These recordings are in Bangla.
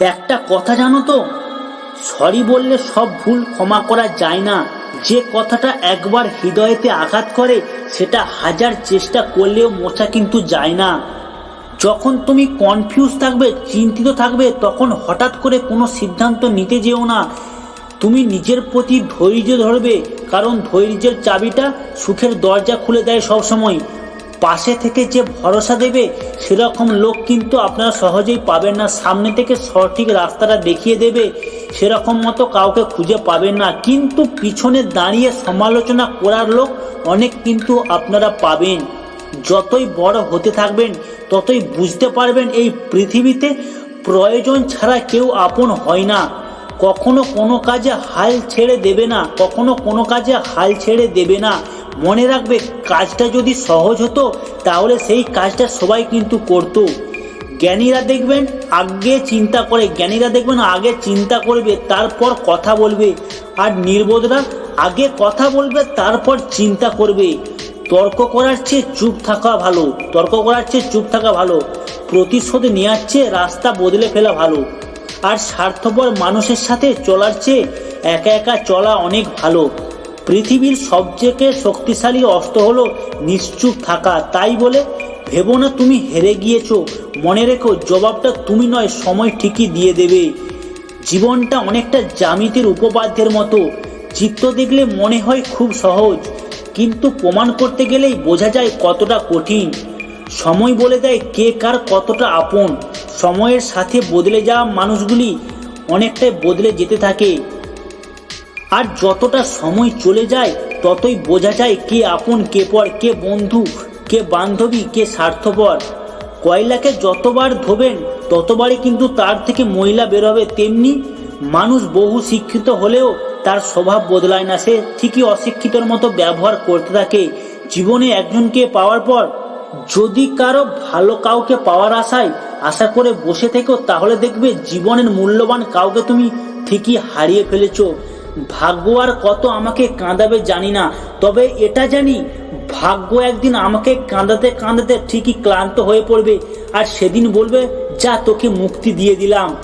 একটা কথা জানো তো? সরি বললে সব ভুল ক্ষমা করা যায় না। যে কথাটা একবার হৃদয়েতে আঘাত করে, সেটা হাজার চেষ্টা করলেও মোছা কিন্তু যায় না। যখন তুমি কনফিউজ থাকবে, চিন্তিত থাকবে, তখন হঠাৎ করে কোনো সিদ্ধান্ত নিতে যেও না। তুমি নিজের প্রতি ধৈর্য ধরবে, কারণ ধৈর্যের চাবিটা সুখের দরজা খুলে দেয় সবসময়। পাশে থেকে যে ভরসা দেবে, সেরকম লোক কিন্তু আপনারা সহজেই পাবেন না। সামনে থেকে সঠিক রাস্তাটা দেখিয়ে দেবে, সেরকম মতো কাউকে খুঁজে পাবেন না। কিন্তু পিছনে দাঁড়িয়ে সমালোচনা করার লোক অনেক কিন্তু আপনারা পাবেন। যতই বড় হতে থাকবেন, ততই বুঝতে পারবেন এই পৃথিবীতে প্রয়োজন ছাড়া কেউ আপন হয় না। কখনো কোনো কাজে হাল ছেড়ে দেবে না, কখনো কোনো কাজে হাল ছেড়ে দেবে না। মনে রাখবে, কাজটা যদি সহজ হতো, তাহলে সেই কাজটা সবাই কিন্তু করতো। জ্ঞানীরা দেখবেন, আগে চিন্তা করে, জ্ঞানীরা দেখবেন আগে চিন্তা করবে, তারপর কথা বলবে। আর নির্বোধরা আগে কথা বলবে, তারপর চিন্তা করবে। তর্ক করার চেয়ে চুপ থাকা ভালো, তর্ক করার চেয়ে চুপ থাকা ভালো। প্রতিশোধ নেওয়ার চেয়ে রাস্তা বদলে ফেলা ভালো। আর স্বার্থপর মানুষের সাথে চলার চেয়ে একা একা চলা অনেক ভালো। পৃথিবীর সবথেকে শক্তিশালী অস্ত্র হলো নিশ্চুপ থাকা। তাই বলে, ভেবো না তুমি হেরে গিয়েছো। মনে রেখো, জবাবটা তুমি নয়, সময় ঠিকই দিয়ে দেবে। জীবনটা অনেকটা জ্যামিতির উপপাদ্যের মতো। চিত্র দেখলে মনে হয় খুব সহজ, কিন্তু প্রমাণ করতে গেলেই বোঝা যায় কতটা কঠিন। সময় বলে দেয় কে কার কতটা আপন। সময়ের সাথে বদলে যাওয়া মানুষগুলি অনেকটাই বদলে যেতে থাকে। আর যতটা সময় চলে যায়, ততই বোঝা যায় কে আপন, কে পর, কে বন্ধু, কে বান্ধবী, কে স্বার্থপর। কয়লাকে যতবার ধোবেন, ততবারই কিন্তু তার থেকে মহিলা বেরোবে তেমনি। মানুষ বহু শিক্ষিত হলেও তার স্বভাব বদলায় না সে। ঠিকই অশিক্ষিতর মতো ব্যবহার করতে থাকে। জীবনে একজনকে পাওয়ার পর যদি কারও ভালো কাউকে পাওয়ার আশায় আশা করে বসে থেকো, তাহলে দেখবে জীবনের মূল্যবান কাউকে তুমি ঠিকই হারিয়ে ফেলেছো। ভাগ্য আর কত আমাকে কাঁদাবে জানি না। তবে এটা জানি, ভাগ্য একদিন আমাকে কাঁদাতে কাঁদাতে ঠিকই ক্লান্ত হয়ে পড়বে। আর সেদিন বলবে, যা তোকে মুক্তি দিয়ে দিলাম।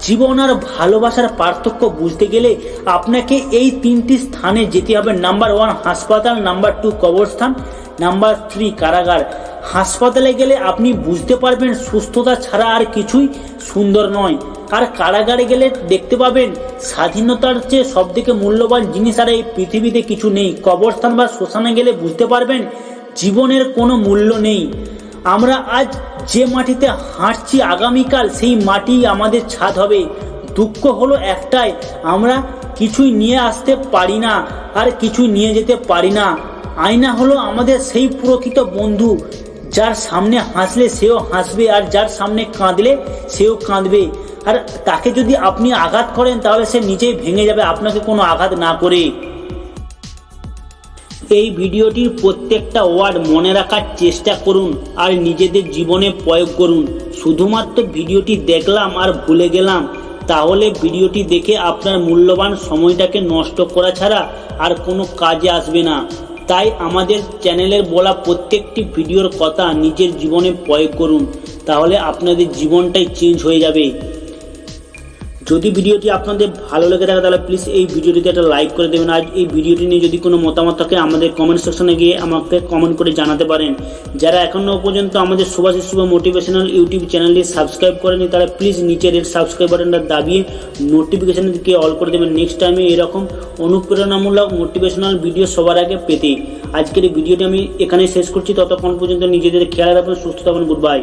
জীবন আর ভালোবাসার পার্থক্য বুঝতে গেলে আপনাকে এই তিনটি স্থানে যেতে হবে। নাম্বার ওয়ান, হাসপাতাল, নাম্বার টু, কবরস্থান, নাম্বার থ্রি, কারাগার। হাসপাতালে গেলে আপনি বুঝতে পারবেন, সুস্থতা ছাড়া আর কিছুই সুন্দর নয়। আর কারাগারে গেলে দেখতে পাবেন স্বাধীনতার চেয়ে সব থেকে মূল্যবান জিনিস আর এই পৃথিবীতে কিছু নেই। কবরস্থান বা শ্মশানে গেলে বুঝতে পারবেন জীবনের কোনো মূল্য নেই। আমরা আজ যে মাটিতে হাঁটছি আগামীকাল সেই মাটি আমাদের ছাদ হবে। দুঃখ হলো একটাই, আমরা কিছুই নিয়ে আসতে পারি না আর কিছুই নিয়ে যেতে পারি না। আয়না হলো আমাদের সেই প্রকৃত বন্ধু, যার সামনে হাসলে সেও হাসবে আর যার সামনে কাঁদলে সেও কাঁদবে। আর, তাকে যদি আপনি আঘাত করেন, তাহলে সে নিজেই ভেঙে যাবে। আপনাকে কোনো আঘাত না করে এই ভিডিওটির প্রত্যেকটা ওয়ার্ড মনে রাখার চেষ্টা করুন আর নিজেদের জীবনে প্রয়োগ করুন। শুধুমাত্র ভিডিওটি দেখলাম আর ভুলে গেলাম, তাহলে ভিডিওটি দেখে আপনার মূল্যবান সময়টাকে নষ্ট করা ছাড়া আর কোনো কাজে আসবে না। তাই আমাদের চ্যানেলের বলা প্রত্যেকটি ভিডিওর কথা নিজের জীবনে প্রয়োগ করুন, তাহলে আপনাদের জীবনটাই চেঞ্জ হয়ে যাবে। যদি ভিডিওটি আপনাদের ভালো লেগে থাকে, তাহলে প্লিজ এই ভিডিওটিতে একটা লাইক করে দেবেন। আর এই ভিডিওটি নিয়ে যদি কোনো মতামত থাকে, আমাদের কমেন্ট সেকশনে গিয়ে আমাকে কমেন্ট করে জানাতে পারেন। যারা এখনও পর্যন্ত আমাদের সুভাষিস শুভ মোটিভেশনাল ইউটিউব চ্যানেলটি সাবস্ক্রাইব করেনি তারা প্লিজ নিচে রেড সাবস্ক্রাইব বাটনটা দাবিয়ে দিকে অল করে দেবেন। নেক্সট টাইমে এরকম অনুপ্রেরণামূলক মোটিভেশনাল ভিডিও সবার আগে পেতে। আজকের এই ভিডিওটি আমি এখানে শেষ করছি। ততক্ষণ পর্যন্ত নিজেদের খেয়াল রাখবেন, সুস্থ থাকবেন গুড বাই